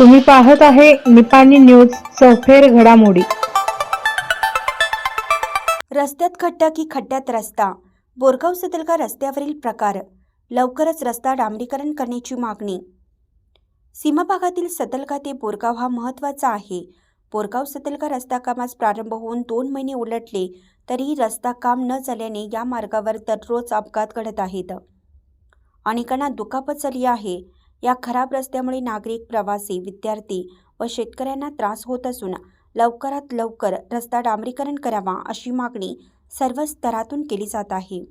तुम्ही पाहत आहे निपाणी न्यूज चौफेर घडामोडी. रस्त्यात खड्डा की खड्ड्यात रस्ता. बोरगाव सदलगा रस्त्यावरील प्रकार. लवकरच रस्ता डांबरीकरण करण्याची मागणी. सीमा भागातील सदलगा ते बोरगाव हा महत्त्वाचा आहे. बोरगाव सदलगा रस्ता कामास प्रारंभ होऊन दोन महिने उलटले तरीही रस्ता काम न झाल्याने या मार्गावर दररोज अपघात घडत आहेत. अनेकांना दुखापत झाली आहे. या खराब रस्त्यामुळे नागरिक प्रवासी विद्यार्थी व शेतकऱ्यांना त्रास होत असून लवकरात लवकर रस्ता डांबरीकरण करावा अशी मागणी सर्व स्तरातून केली जात आहे.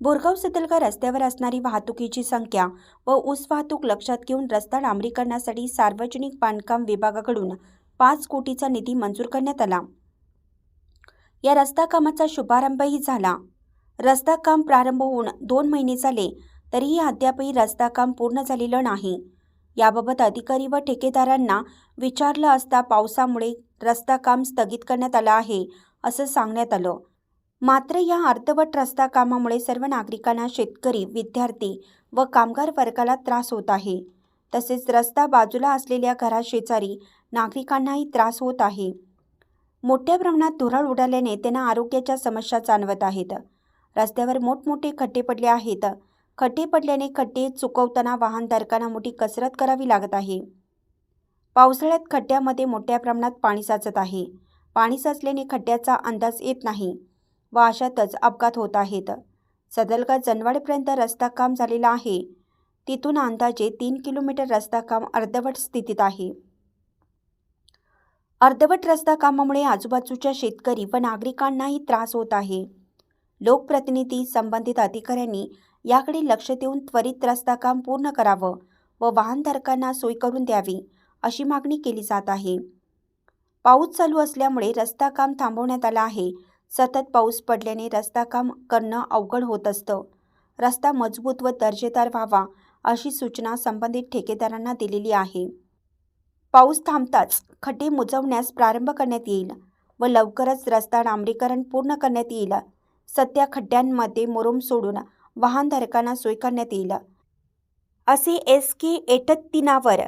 बोरगाव सतलगा रस्त्यावर असणारी वाहतुकीची संख्या व ऊस वाहतूक लक्षात घेऊन रस्ता डांबरीकरणासाठी सार्वजनिक बांधकाम विभागाकडून पाच कोटीचा निधी मंजूर करण्यात आला. या रस्ता कामाचा शुभारंभही झाला. रस्ता काम प्रारंभ होऊन दोन महिने झाले तरीही अद्यापही रस्ता काम पूर्ण झालेलं नाही. याबाबत अधिकारी व ठेकेदारांना विचारलं असता पावसामुळे रस्ता काम स्थगित करण्यात आलं आहे असं सांगण्यात आलं. मात्र या अर्धवट रस्ता कामामुळे सर्व नागरिकांना शेतकरी विद्यार्थी व कामगार वर्गाला त्रास होत आहे. तसेच रस्ता बाजूला असलेल्या घराशेजारी नागरिकांनाही त्रास होत आहे. मोठ्या प्रमाणात धुराळ उडाल्याने त्यांना आरोग्याच्या समस्या जाणवत आहेत. रस्त्यावर मोठमोठे खड्डे पडले आहेत. खड्डे पडल्याने खड्डे चुकवताना वाहनधारकांना मोठी कसरत करावी लागत आहे. पावसाळ्यात खड्ड्यामध्ये मोठ्या प्रमाणात पाणी साचत आहे. पाणी साचल्याने खड्ड्याचा अंदाज येत नाही व अशातच अपघात होत आहेत. सदलगा जनवाडीपर्यंत रस्ता काम झालेला आहे. तिथून अंदाजे तीन किलोमीटर रस्ता काम अर्धवट स्थितीत आहे. अर्धवट रस्ता कामामुळे आजूबाजूच्या शेतकरी व नागरिकांनाही त्रास होत आहे. लोकप्रतिनिधी संबंधित अधिकाऱ्यांनी याकडे लक्ष देऊन त्वरित रस्ता काम पूर्ण करावं व वाहनधारकांना सोय करून द्यावी अशी मागणी केली जात आहे. पाऊस चालू असल्यामुळे रस्ता काम थांबवण्यात आला आहे. सतत पाऊस पडल्याने रस्ता काम करणं अवघड होत असतं. रस्ता मजबूत व दर्जेदार व्हावा अशी सूचना संबंधित ठेकेदारांना दिलेली आहे. पाऊस थांबताच खड्डे मुजवण्यास प्रारंभ करण्यात येईल व लवकरच रस्ता डांबरीकरण पूर्ण करण्यात येईल. सध्या खड्ड्यांमध्ये मुरुम सोडून वाहनधारकांना सोय करण्यात येईल. असे एस के एटत्तीनावर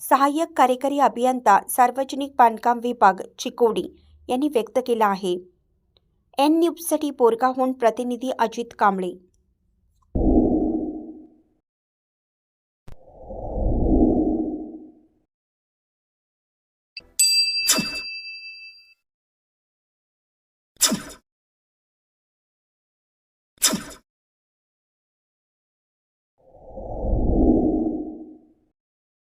सहाय्यक कार्यकारी अभियंता सार्वजनिक बांधकाम विभाग चिकोडी यांनी व्यक्त केला आहे. एन न्यूजसाठी बोरगाहून प्रतिनिधी अजित कांबळे